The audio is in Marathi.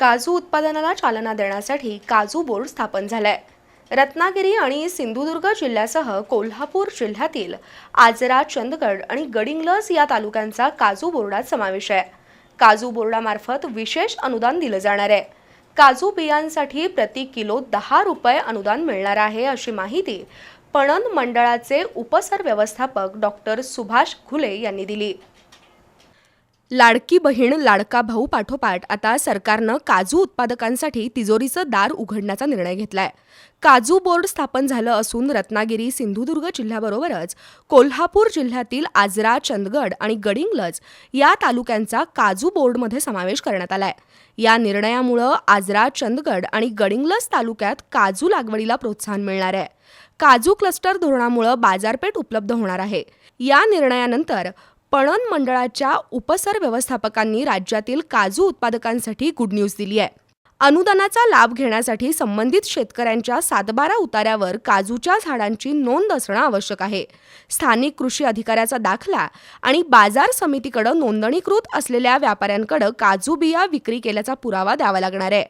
काजू उत्पादनाला चालना देण्यासाठी काजू बोर्ड स्थापन झालाय. रत्नागिरी आणि सिंधुदुर्ग जिल्ह्यासह कोल्हापूर जिल्ह्यातील आजरा चंदगड आणि गडिंग्लज या तालुक्यांचा काजू बोर्डात समावेश आहे. काजू बोर्डामार्फत विशेष अनुदान दिलं जाणार आहे. काजू बियांसाठी प्रति किलो दहा रुपये अनुदान मिळणार आहे अशी माहिती पणन मंडळाचे उपसर व्यवस्थापक डॉक्टर सुभाष घुले यांनी दिली. लाडकी बहीण लाडका भाऊ पाठोपाठ आता सरकारनं काजू उत्पादकांसाठी तिजोरीचं दार उघडण्याचा निर्णय घेतलाय. काजू बोर्ड स्थापन झालं असून रत्नागिरी सिंधुदुर्ग जिल्ह्याबरोबरच कोल्हापूर जिल्ह्यातील आजरा चंदगड आणि गडिंग्लज या तालुक्यांचा काजू बोर्डमध्ये समावेश करण्यात आलाय. या निर्णयामुळं आजरा चंदगड आणि गडिंग्लज तालुक्यात काजू लागवडीला प्रोत्साहन मिळणार आहे. काजू क्लस्टर धोरणामुळं बाजारपेठ उपलब्ध होणार आहे. या निर्णयानंतर पणन मंडळाच्या उपसर व्यवस्थापकांनी राज्यातील काजू उत्पादकांसाठी गुड न्यूज दिली आहे. अनुदानाचा लाभ घेण्यासाठी संबंधित शेतकऱ्यांच्या सातबारा उतार्यावर काजूच्या झाडांची नोंद असणं आवश्यक आहे. स्थानिक कृषी अधिकाऱ्याचा दाखला आणि बाजार समितीकडं नोंदणीकृत असलेल्या व्यापाऱ्यांकडं काजू बिया विक्री केल्याचा पुरावा द्यावा लागणार आहे.